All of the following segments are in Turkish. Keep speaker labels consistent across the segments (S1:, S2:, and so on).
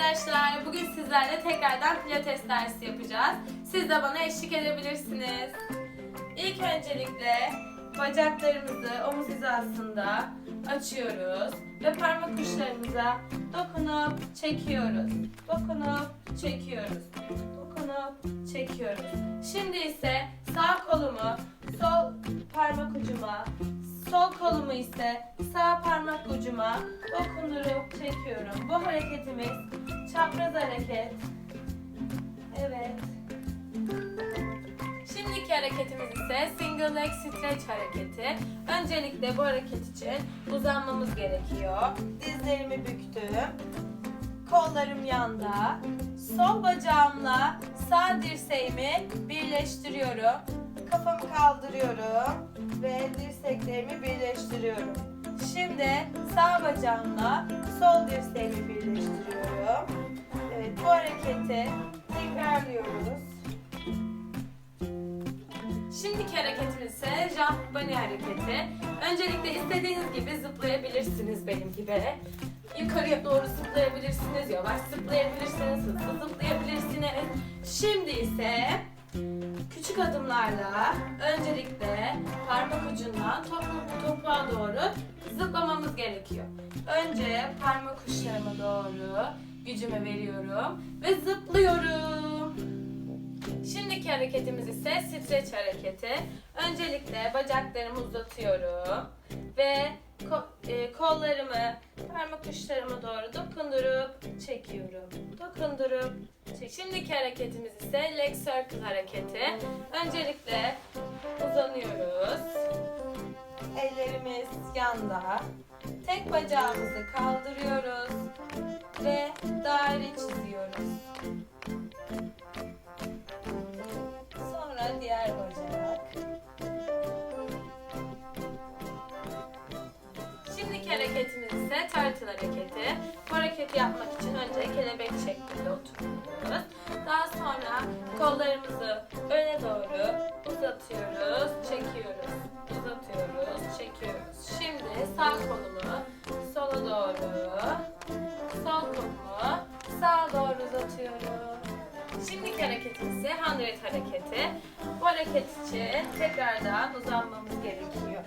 S1: arkadaşlar. Bugün sizlerle tekrardan pilates dersi yapacağız. Siz de bana eşlik edebilirsiniz. İlk öncelikle bacaklarımızı omuz hizasında açıyoruz ve parmak uçlarımıza dokunup çekiyoruz. Dokunup çekiyoruz. Dokunup çekiyoruz. Şimdi ise sağ kolumu sol parmak ucuma, sol kolumu ise sağ parmak ucuma dokunurup çekiyorum. Bu hareketimiz çapraz hareket. Evet. Şimdiki hareketimiz ise single leg stretch hareketi. Öncelikle bu hareket için uzanmamız gerekiyor. Dizlerimi büktüm. Kollarım yanda. Sol bacağımla sağ dirseğimi birleştiriyorum. Kafamı kaldırıyorum ve dirseklerimi birleştiriyorum. Şimdi sağ bacağımla sol dirseğimi birleştiriyorum. Evet bu hareketi tekrarlıyoruz. Şimdiki hareketimiz ise jump bunny hareketi. Öncelikle istediğiniz gibi zıplayabilirsiniz benim gibi. Yukarıya doğru zıplayabilirsiniz, yavaş zıplayabilirsiniz, hızlı zıplayabilirsiniz. Şimdi ise küçük adımlarla öncelikle parmak ucundan topu- topuğa doğru zıplamamız gerekiyor. Önce parmak uçlarıma doğru gücümü veriyorum ve zıplıyorum. Şimdiki hareketimiz ise streç hareketi. Öncelikle bacaklarımı uzatıyorum ve e, kollarımı parmak uçlarıma doğru dokundurup çekiyorum. Dokundurup çek. Şimdiki hareketimiz ise leg circle hareketi. Öncelikle uzanıyoruz. Ellerimiz yanda. Tek bacağımızı kaldırıyoruz ve daire çiziyoruz. Sonra diğer bacak. Şimdiki hareketimiz ise turtle hareketi. Bu hareketi yapmak için önce kelebek şeklinde oturuyoruz. Daha sonra kollarımızı uzatıyoruz, çekiyoruz. Uzatıyoruz, çekiyoruz. Şimdi sağ kolumu sola doğru, sol kolumu sağa doğru uzatıyorum. Şimdiki hareketimiz ise 100 hareketi. Bu hareket için tekrardan uzanmamız gerekiyor.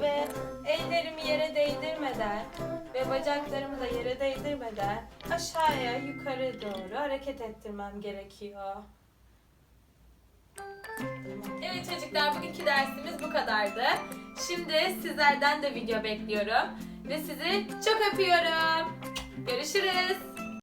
S1: Ve ellerimi yere değdirmeden ve bacaklarımı da yere değdirmeden aşağıya yukarı doğru hareket ettirmem gerekiyor. Çocuklar bugünkü dersimiz bu kadardı. Şimdi sizlerden de video bekliyorum. Ve sizi çok öpüyorum. Görüşürüz.